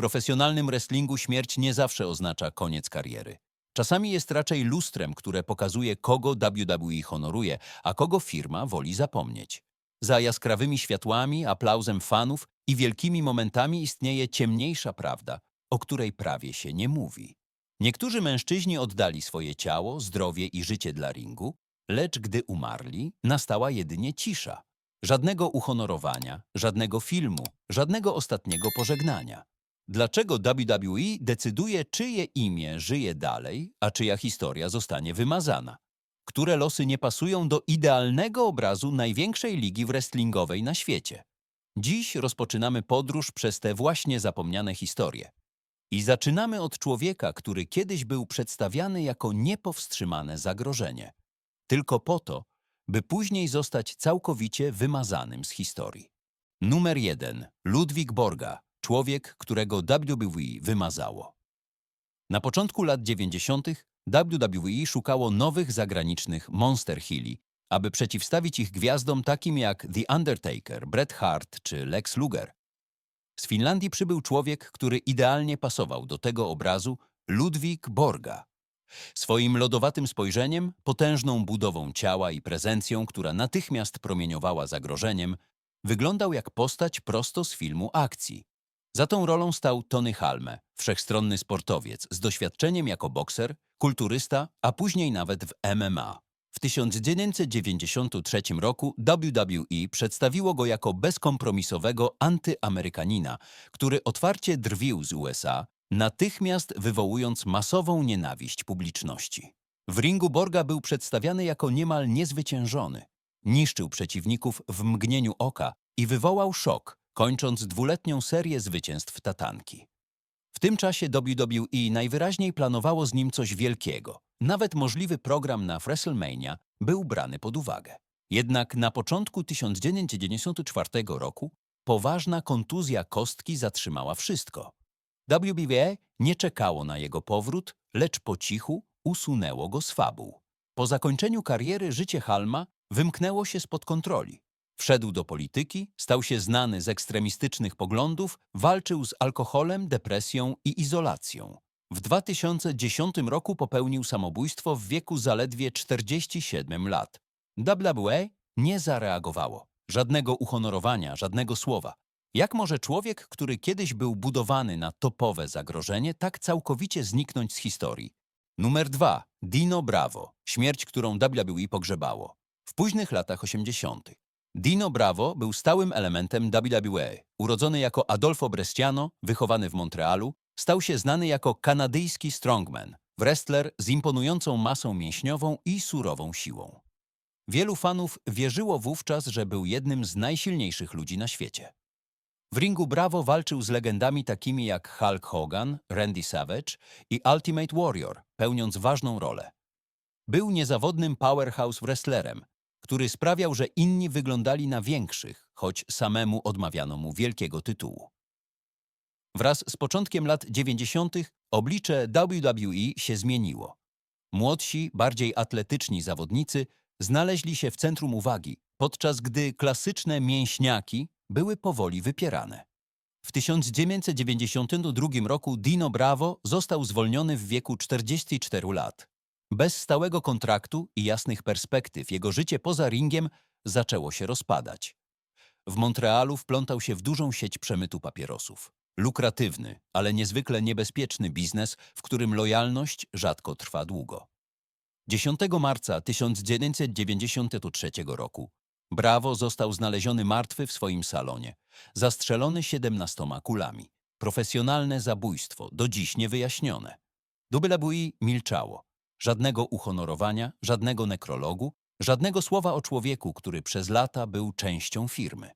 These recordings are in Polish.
profesjonalnym wrestlingu śmierć nie zawsze oznacza koniec kariery. Czasami jest raczej lustrem, które pokazuje, kogo WWE honoruje, a kogo firma woli zapomnieć. Za jaskrawymi światłami, aplauzem fanów i wielkimi momentami istnieje ciemniejsza prawda, o której prawie się nie mówi. Niektórzy mężczyźni oddali swoje ciało, zdrowie i życie dla ringu, lecz gdy umarli, nastała jedynie cisza. Żadnego uhonorowania, żadnego filmu, żadnego ostatniego pożegnania. Dlaczego WWE decyduje, czyje imię żyje dalej, a czyja historia zostanie wymazana? Które losy nie pasują do idealnego obrazu największej ligi wrestlingowej na świecie? Dziś rozpoczynamy podróż przez te właśnie zapomniane historie. I zaczynamy od człowieka, który kiedyś był przedstawiany jako niepowstrzymane zagrożenie. Tylko po to, by później zostać całkowicie wymazanym z historii. Numer 1. Ludwik Borga, człowiek, którego WWE wymazało. Na początku lat 90. WWE szukało nowych zagranicznych Monster Hilli, aby przeciwstawić ich gwiazdom takim jak The Undertaker, Bret Hart czy Lex Luger. Z Finlandii przybył człowiek, który idealnie pasował do tego obrazu, Ludwik Borga. Swoim lodowatym spojrzeniem, potężną budową ciała i prezencją, która natychmiast promieniowała zagrożeniem, wyglądał jak postać prosto z filmu akcji. Za tą rolą stał Tony Halme, wszechstronny sportowiec z doświadczeniem jako bokser, kulturysta, a później nawet w MMA. W 1993 roku WWE przedstawiło go jako bezkompromisowego antyamerykanina, który otwarcie drwił z USA, natychmiast wywołując masową nienawiść publiczności. W ringu Borga był przedstawiany jako niemal niezwyciężony. Niszczył przeciwników w mgnieniu oka i wywołał szok, kończąc dwuletnią serię zwycięstw tatanki. W tym czasie WWE najwyraźniej planowało z nim coś wielkiego. Nawet możliwy program na WrestleMania był brany pod uwagę. Jednak na początku 1994 roku poważna kontuzja kostki zatrzymała wszystko. WBA nie czekało na jego powrót, lecz po cichu usunęło go z fabuł. Po zakończeniu kariery życie Halma wymknęło się spod kontroli. Wszedł do polityki, stał się znany z ekstremistycznych poglądów, walczył z alkoholem, depresją i izolacją. W 2010 roku popełnił samobójstwo w wieku zaledwie 47 lat. WWE nie zareagowało. Żadnego uhonorowania, żadnego słowa. Jak może człowiek, który kiedyś był budowany na topowe zagrożenie, tak całkowicie zniknąć z historii? Numer 2. Dino Bravo. Śmierć, którą WWE pogrzebało. W późnych latach 80. Dino Bravo był stałym elementem WWE. Urodzony jako Adolfo Bresciano, wychowany w Montrealu, stał się znany jako kanadyjski strongman, wrestler z imponującą masą mięśniową i surową siłą. Wielu fanów wierzyło wówczas, że był jednym z najsilniejszych ludzi na świecie. W ringu Bravo walczył z legendami takimi jak Hulk Hogan, Randy Savage i Ultimate Warrior, pełniąc ważną rolę. Był niezawodnym powerhouse wrestlerem, który sprawiał, że inni wyglądali na większych, choć samemu odmawiano mu wielkiego tytułu. Wraz z początkiem lat 90. oblicze WWE się zmieniło. Młodsi, bardziej atletyczni zawodnicy znaleźli się w centrum uwagi, podczas gdy klasyczne mięśniaki były powoli wypierane. W 1992 roku Dino Bravo został zwolniony w wieku 44 lat. Bez stałego kontraktu i jasnych perspektyw jego życie poza ringiem zaczęło się rozpadać. W Montrealu wplątał się w dużą sieć przemytu papierosów. Lukratywny, ale niezwykle niebezpieczny biznes, w którym lojalność rzadko trwa długo. 10 marca 1993 roku Bravo został znaleziony martwy w swoim salonie, zastrzelony 17 kulami. Profesjonalne zabójstwo, do dziś niewyjaśnione. WWE milczało. Żadnego uhonorowania, żadnego nekrologu, żadnego słowa o człowieku, który przez lata był częścią firmy.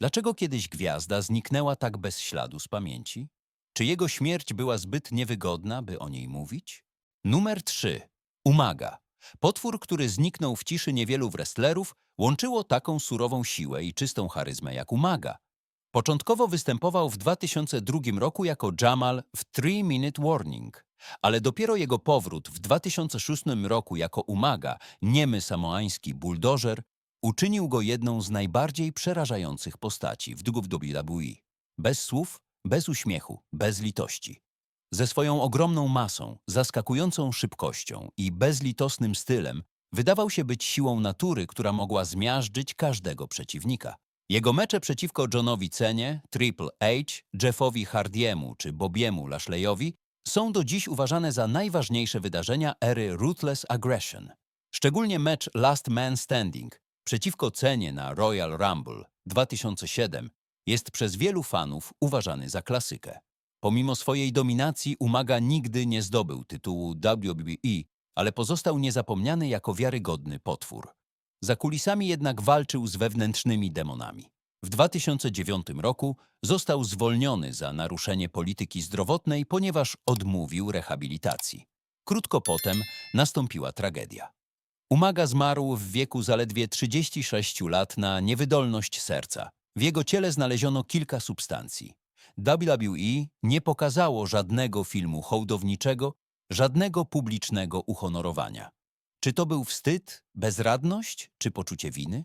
Dlaczego kiedyś gwiazda zniknęła tak bez śladu z pamięci? Czy jego śmierć była zbyt niewygodna, by o niej mówić? Numer 3. Umaga. Potwór, który zniknął w ciszy niewielu wrestlerów, łączyło taką surową siłę i czystą charyzmę jak Umaga. Początkowo występował w 2002 roku jako Jamal w 3 Minute Warning, ale dopiero jego powrót w 2006 roku jako Umaga, niemy samoański buldożer, uczynił go jedną z najbardziej przerażających postaci w WWE. Bez słów bez uśmiechu, bez litości. Ze swoją ogromną masą, zaskakującą szybkością i bezlitosnym stylem wydawał się być siłą natury, która mogła zmiażdżyć każdego przeciwnika. Jego mecze przeciwko Johnowi Cenie, Triple H, Jeffowi Hardiemu czy Bobiemu Lashleyowi są do dziś uważane za najważniejsze wydarzenia ery Ruthless Aggression. Szczególnie mecz Last Man Standing przeciwko Cenie na Royal Rumble 2007 jest przez wielu fanów uważany za klasykę. Pomimo swojej dominacji Umaga nigdy nie zdobył tytułu WWE, ale pozostał niezapomniany jako wiarygodny potwór. Za kulisami jednak walczył z wewnętrznymi demonami. W 2009 roku został zwolniony za naruszenie polityki zdrowotnej, ponieważ odmówił rehabilitacji. Krótko potem nastąpiła tragedia. Umaga zmarł w wieku zaledwie 36 lat na niewydolność serca. W jego ciele znaleziono kilka substancji. WWE nie pokazało żadnego filmu hołdowniczego, żadnego publicznego uhonorowania. Czy to był wstyd, bezradność czy poczucie winy?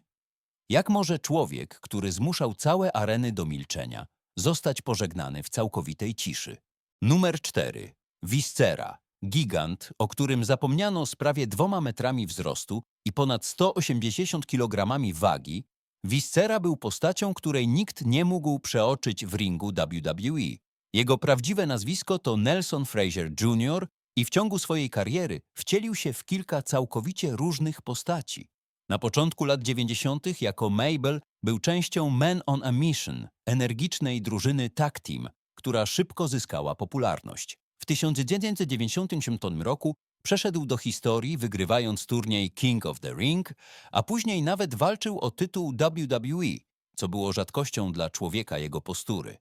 Jak może człowiek, który zmuszał całe areny do milczenia, zostać pożegnany w całkowitej ciszy? Numer 4. Viscera. Gigant, o którym zapomniano z prawie dwoma metrami wzrostu i ponad 180 kg wagi, Viscera był postacią, której nikt nie mógł przeoczyć w ringu WWE. Jego prawdziwe nazwisko to Nelson Frazier Jr. i w ciągu swojej kariery wcielił się w kilka całkowicie różnych postaci. Na początku lat 90. jako Mabel był częścią Men on a Mission, energicznej drużyny tag team, która szybko zyskała popularność. W 1998 roku przeszedł do historii, wygrywając turniej King of the Ring, a później nawet walczył o tytuł WWE, co było rzadkością dla człowieka jego postury.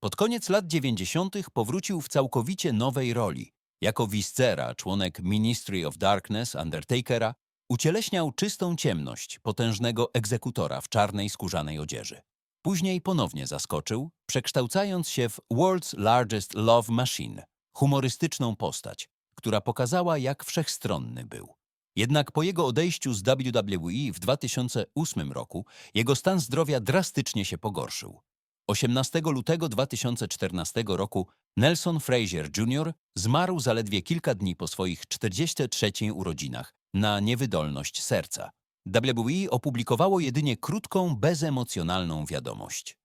Pod koniec lat 90. powrócił w całkowicie nowej roli. Jako Viscera, członek Ministry of Darkness Undertakera, ucieleśniał czystą ciemność potężnego egzekutora w czarnej skórzanej odzieży. Później ponownie zaskoczył, przekształcając się w World's Largest Love Machine, humorystyczną postać, która pokazała, jak wszechstronny był. Jednak po jego odejściu z WWE w 2008 roku jego stan zdrowia drastycznie się pogorszył. 18 lutego 2014 roku Nelson Frazier Jr. zmarł zaledwie kilka dni po swoich 43 urodzinach na niewydolność serca. WWE opublikowało jedynie krótką, bezemocjonalną wiadomość.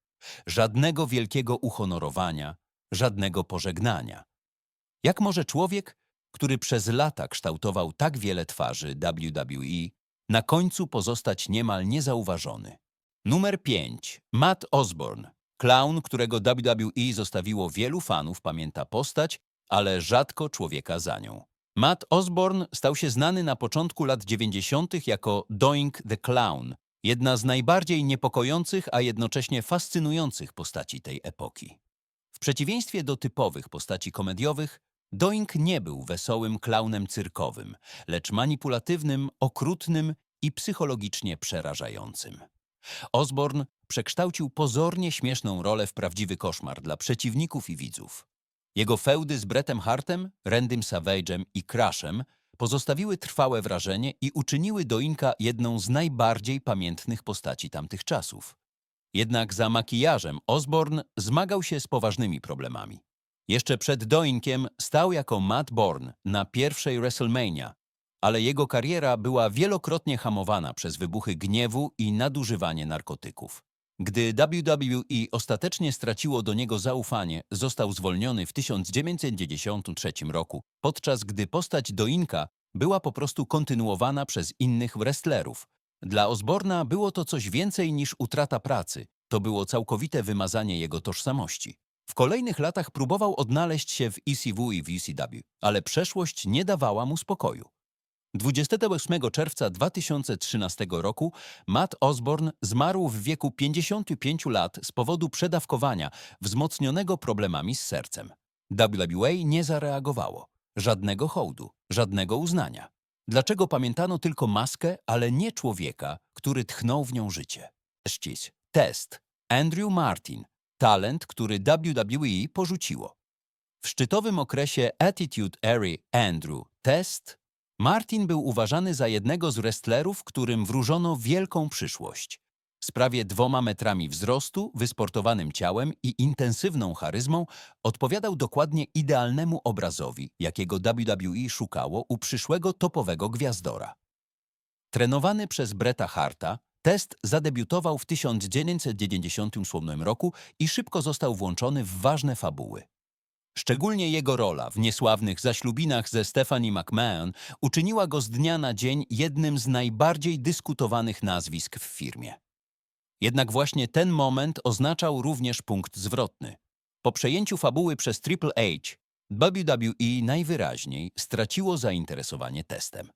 Żadnego wielkiego uhonorowania, żadnego pożegnania. Jak może człowiek, który przez lata kształtował tak wiele twarzy WWE, na końcu pozostać niemal niezauważony? Numer 5. Matt Osborne. Clown, którego WWE zostawiło wielu fanów, pamięta postać, ale rzadko człowieka za nią. Matt Osborne stał się znany na początku lat 90. jako Doink the Clown, jedna z najbardziej niepokojących, a jednocześnie fascynujących postaci tej epoki. W przeciwieństwie do typowych postaci komediowych, Doink nie był wesołym klaunem cyrkowym, lecz manipulatywnym, okrutnym i psychologicznie przerażającym. Osborne przekształcił pozornie śmieszną rolę w prawdziwy koszmar dla przeciwników i widzów. Jego feudy z Brettem Hartem, Randym Savage'em i Crashem pozostawiły trwałe wrażenie i uczyniły Doinka jedną z najbardziej pamiętnych postaci tamtych czasów. Jednak za makijażem Osborne zmagał się z poważnymi problemami. Jeszcze przed Doinkiem stał jako Matt Bourne na pierwszej WrestleMania, ale jego kariera była wielokrotnie hamowana przez wybuchy gniewu i nadużywanie narkotyków. Gdy WWE ostatecznie straciło do niego zaufanie, został zwolniony w 1993 roku, podczas gdy postać Doinka była po prostu kontynuowana przez innych wrestlerów. Dla Osborna było to coś więcej niż utrata pracy, to było całkowite wymazanie jego tożsamości. W kolejnych latach próbował odnaleźć się w ECW i w ECW, ale przeszłość nie dawała mu spokoju. 28 czerwca 2013 roku Matt Osborne zmarł w wieku 55 lat z powodu przedawkowania wzmocnionego problemami z sercem. WWE nie zareagowało. Żadnego hołdu, żadnego uznania. Dlaczego pamiętano tylko maskę, ale nie człowieka, który tchnął w nią życie? Szcis. Test. Andrew Martin. Talent, który WWE porzuciło. W szczytowym okresie Attitude Era Andrew Test Martin był uważany za jednego z wrestlerów, którym wróżono wielką przyszłość. Z prawie dwoma metrami wzrostu, wysportowanym ciałem i intensywną charyzmą odpowiadał dokładnie idealnemu obrazowi, jakiego WWE szukało u przyszłego topowego gwiazdora. Trenowany przez Bretta Harta, test zadebiutował w 1998 roku i szybko został włączony w ważne fabuły. Szczególnie jego rola w niesławnych zaślubinach ze Stephanie McMahon uczyniła go z dnia na dzień jednym z najbardziej dyskutowanych nazwisk w firmie. Jednak właśnie ten moment oznaczał również punkt zwrotny. Po przejęciu fabuły przez Triple H, WWE najwyraźniej straciło zainteresowanie testem.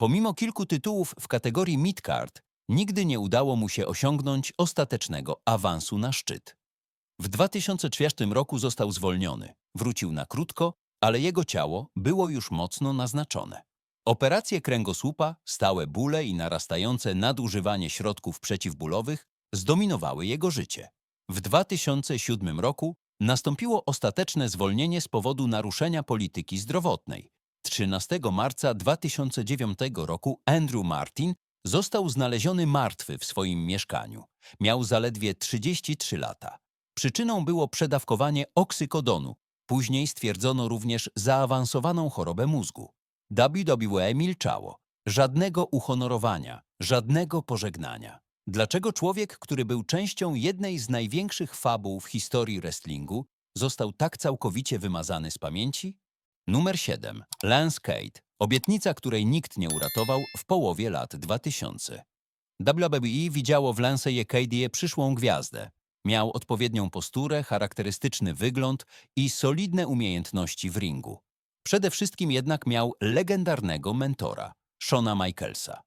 Pomimo kilku tytułów w kategorii midcard, nigdy nie udało mu się osiągnąć ostatecznego awansu na szczyt. W 2004 roku został zwolniony, wrócił na krótko, ale jego ciało było już mocno naznaczone. Operacje kręgosłupa, stałe bóle i narastające nadużywanie środków przeciwbólowych zdominowały jego życie. W 2007 roku nastąpiło ostateczne zwolnienie z powodu naruszenia polityki zdrowotnej. 13 marca 2009 roku Andrew Martin został znaleziony martwy w swoim mieszkaniu. Miał zaledwie 33 lata. Przyczyną było przedawkowanie oksykodonu. Później stwierdzono również zaawansowaną chorobę mózgu. WWE milczało. Żadnego uhonorowania, żadnego pożegnania. Dlaczego człowiek, który był częścią jednej z największych fabuł w historii wrestlingu, został tak całkowicie wymazany z pamięci? Numer 7. Lance Cade. Obietnica, której nikt nie uratował w połowie lat 2000. WWE widziało w Lance'ie Cade'ie przyszłą gwiazdę. Miał odpowiednią posturę, charakterystyczny wygląd i solidne umiejętności w ringu. Przede wszystkim jednak miał legendarnego mentora, Shona Michaelsa.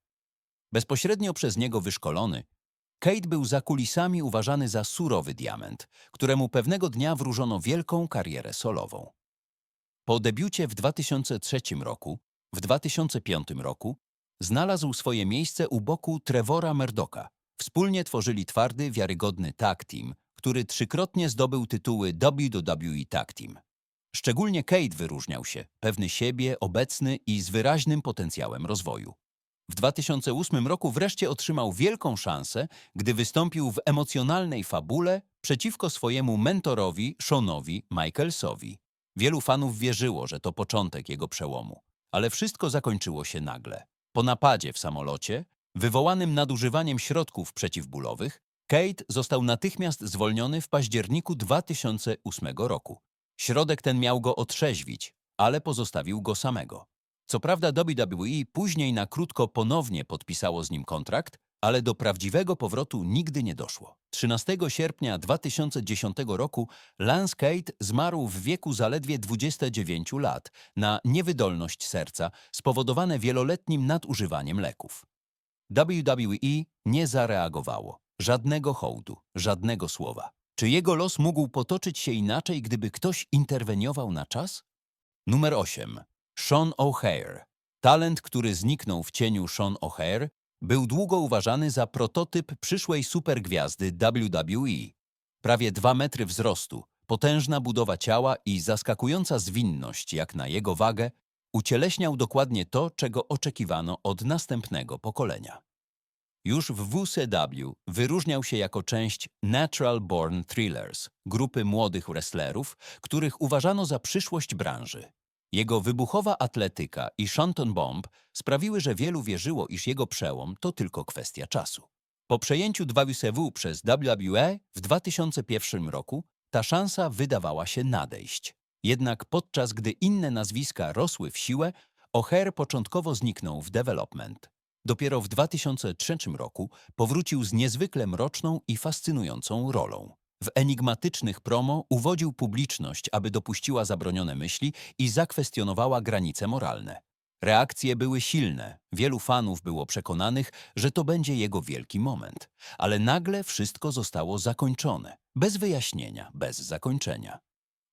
Bezpośrednio przez niego wyszkolony, Kate był za kulisami uważany za surowy diament, któremu pewnego dnia wróżono wielką karierę solową. Po debiucie w 2003 roku, w 2005 roku znalazł swoje miejsce u boku Trevora Murdocha. Wspólnie tworzyli twardy, wiarygodny tag team, który trzykrotnie zdobył tytuły WWE Tag Team. Szczególnie Kate wyróżniał się, pewny siebie, obecny i z wyraźnym potencjałem rozwoju. W 2008 roku wreszcie otrzymał wielką szansę, gdy wystąpił w emocjonalnej fabule przeciwko swojemu mentorowi Seanowi Michaelsowi. Wielu fanów wierzyło, że to początek jego przełomu, ale wszystko zakończyło się nagle. Po napadzie w samolocie, wywołanym nadużywaniem środków przeciwbólowych, Kate został natychmiast zwolniony w październiku 2008 roku. Środek ten miał go otrzeźwić, ale pozostawił go samego. Co prawda WWE później na krótko ponownie podpisało z nim kontrakt, ale do prawdziwego powrotu nigdy nie doszło. 13 sierpnia 2010 roku Lance Cade zmarł w wieku zaledwie 29 lat na niewydolność serca spowodowane wieloletnim nadużywaniem leków. WWE nie zareagowało. Żadnego hołdu, żadnego słowa. Czy jego los mógł potoczyć się inaczej, gdyby ktoś interweniował na czas? Numer 8. Sean O'Hare. Talent, który zniknął w cieniu Sean O'Hare, był długo uważany za prototyp przyszłej supergwiazdy WWE. Prawie dwa metry wzrostu, potężna budowa ciała i zaskakująca zwinność jak na jego wagę ucieleśniał dokładnie to, czego oczekiwano od następnego pokolenia. Już w WCW wyróżniał się jako część Natural Born Thrillers, grupy młodych wrestlerów, których uważano za przyszłość branży. Jego wybuchowa atletyka i Shanton Bomb sprawiły, że wielu wierzyło, iż jego przełom to tylko kwestia czasu. Po przejęciu WCW przez WWE w 2001 roku ta szansa wydawała się nadejść. Jednak podczas gdy inne nazwiska rosły w siłę, O'Hare początkowo zniknął w development. Dopiero w 2003 roku powrócił z niezwykle mroczną i fascynującą rolą. W enigmatycznych promo uwodził publiczność, aby dopuściła zabronione myśli i zakwestionowała granice moralne. Reakcje były silne, wielu fanów było przekonanych, że to będzie jego wielki moment. Ale nagle wszystko zostało zakończone, bez wyjaśnienia, bez zakończenia.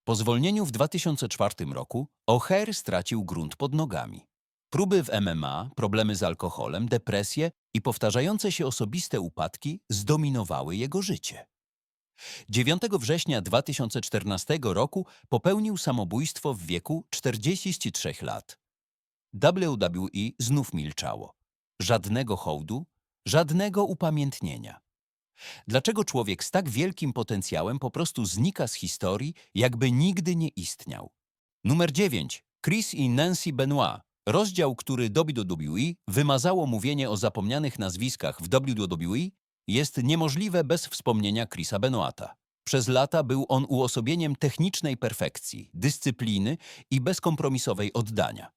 Po zwolnieniu w 2004 roku O'Hare stracił grunt pod nogami. Próby w MMA, problemy z alkoholem, depresje i powtarzające się osobiste upadki zdominowały jego życie. 9 września 2014 roku popełnił samobójstwo w wieku 43 lat. WWE znów milczało. Żadnego hołdu, żadnego upamiętnienia. Dlaczego człowiek z tak wielkim potencjałem po prostu znika z historii, jakby nigdy nie istniał? Numer 9. Chris i Nancy Benoit. Rozdział, który WWE wymazało mówienie o zapomnianych nazwiskach w WWE, jest niemożliwe bez wspomnienia Chrisa Benoita. Przez lata był on uosobieniem technicznej perfekcji, dyscypliny i bezkompromisowej oddania.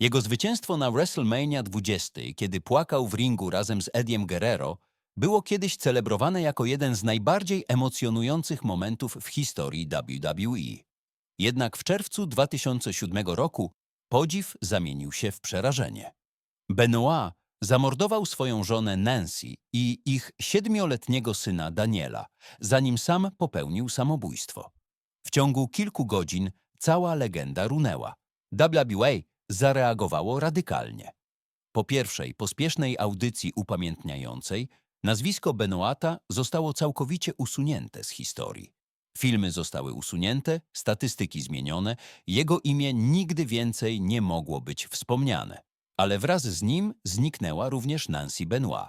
Jego zwycięstwo na WrestleMania 20, kiedy płakał w ringu razem z Ediem Guerrero, było kiedyś celebrowane jako jeden z najbardziej emocjonujących momentów w historii WWE. Jednak w czerwcu 2007 roku podziw zamienił się w przerażenie. Benoit zamordował swoją żonę Nancy i ich siedmioletniego syna Daniela, zanim sam popełnił samobójstwo. W ciągu kilku godzin cała legenda runęła. WWE zareagowało radykalnie. Po pierwszej pospiesznej audycji upamiętniającej nazwisko Benoata zostało całkowicie usunięte z historii. Filmy zostały usunięte, statystyki zmienione, jego imię nigdy więcej nie mogło być wspomniane. Ale wraz z nim zniknęła również Nancy Benoit.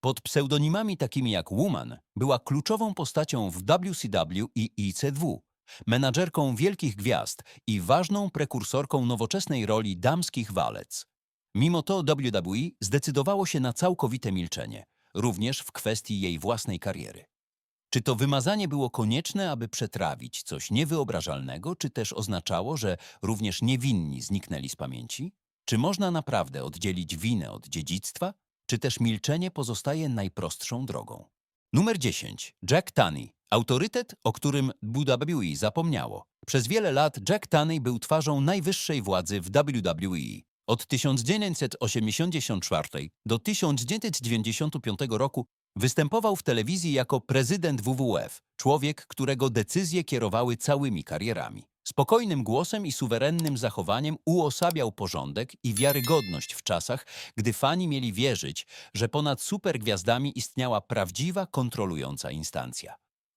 Pod pseudonimami takimi jak Woman była kluczową postacią w WCW i IC2, menadżerką wielkich gwiazd i ważną prekursorką nowoczesnej roli damskich walec. Mimo to WWE zdecydowało się na całkowite milczenie, również w kwestii jej własnej kariery. Czy to wymazanie było konieczne, aby przetrawić coś niewyobrażalnego, czy też oznaczało, że również niewinni zniknęli z pamięci? Czy można naprawdę oddzielić winę od dziedzictwa, czy też milczenie pozostaje najprostszą drogą? Numer 10. Jack Tunney. Autorytet, o którym WWE zapomniało. Przez wiele lat Jack Tunney był twarzą najwyższej władzy w WWE. Od 1984 do 1995 roku występował w telewizji jako prezydent WWF, człowiek, którego decyzje kierowały całymi karierami. Spokojnym głosem i suwerennym zachowaniem uosabiał porządek i wiarygodność w czasach, gdy fani mieli wierzyć, że ponad supergwiazdami istniała prawdziwa, kontrolująca instancja.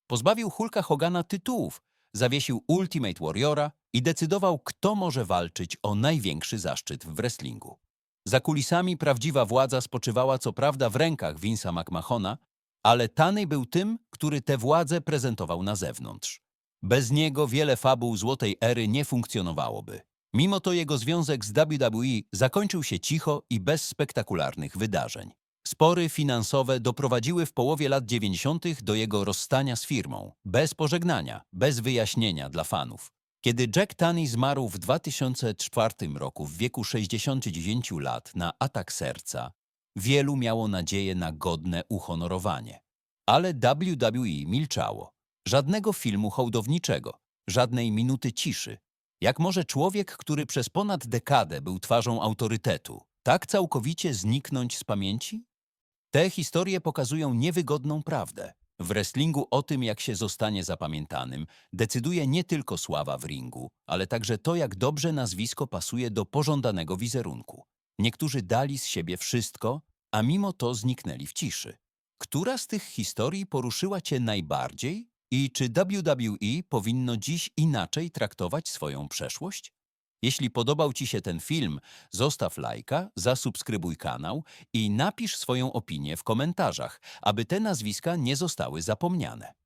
Pozbawił Hulka Hogana tytułów, zawiesił Ultimate Warriora i decydował, kto może walczyć o największy zaszczyt w wrestlingu. Za kulisami prawdziwa władza spoczywała co prawda w rękach Vince'a McMahona, ale Tany był tym, który tę władzę prezentował na zewnątrz. Bez niego wiele fabuł Złotej Ery nie funkcjonowałoby. Mimo to jego związek z WWE zakończył się cicho i bez spektakularnych wydarzeń. Spory finansowe doprowadziły w połowie lat 90. do jego rozstania z firmą, bez pożegnania, bez wyjaśnienia dla fanów. Kiedy Jack Tunney zmarł w 2004 roku w wieku 69 lat na atak serca, wielu miało nadzieję na godne uhonorowanie. Ale WWE milczało. Żadnego filmu hołdowniczego, żadnej minuty ciszy. Jak może człowiek, który przez ponad dekadę był twarzą autorytetu, tak całkowicie zniknąć z pamięci? Te historie pokazują niewygodną prawdę. W wrestlingu o tym, jak się zostanie zapamiętanym, decyduje nie tylko sława w ringu, ale także to, jak dobrze nazwisko pasuje do pożądanego wizerunku. Niektórzy dali z siebie wszystko, a mimo to zniknęli w ciszy. Która z tych historii poruszyła Cię najbardziej i czy WWE powinno dziś inaczej traktować swoją przeszłość? Jeśli podobał Ci się ten film, zostaw lajka, zasubskrybuj kanał i napisz swoją opinię w komentarzach, aby te nazwiska nie zostały zapomniane.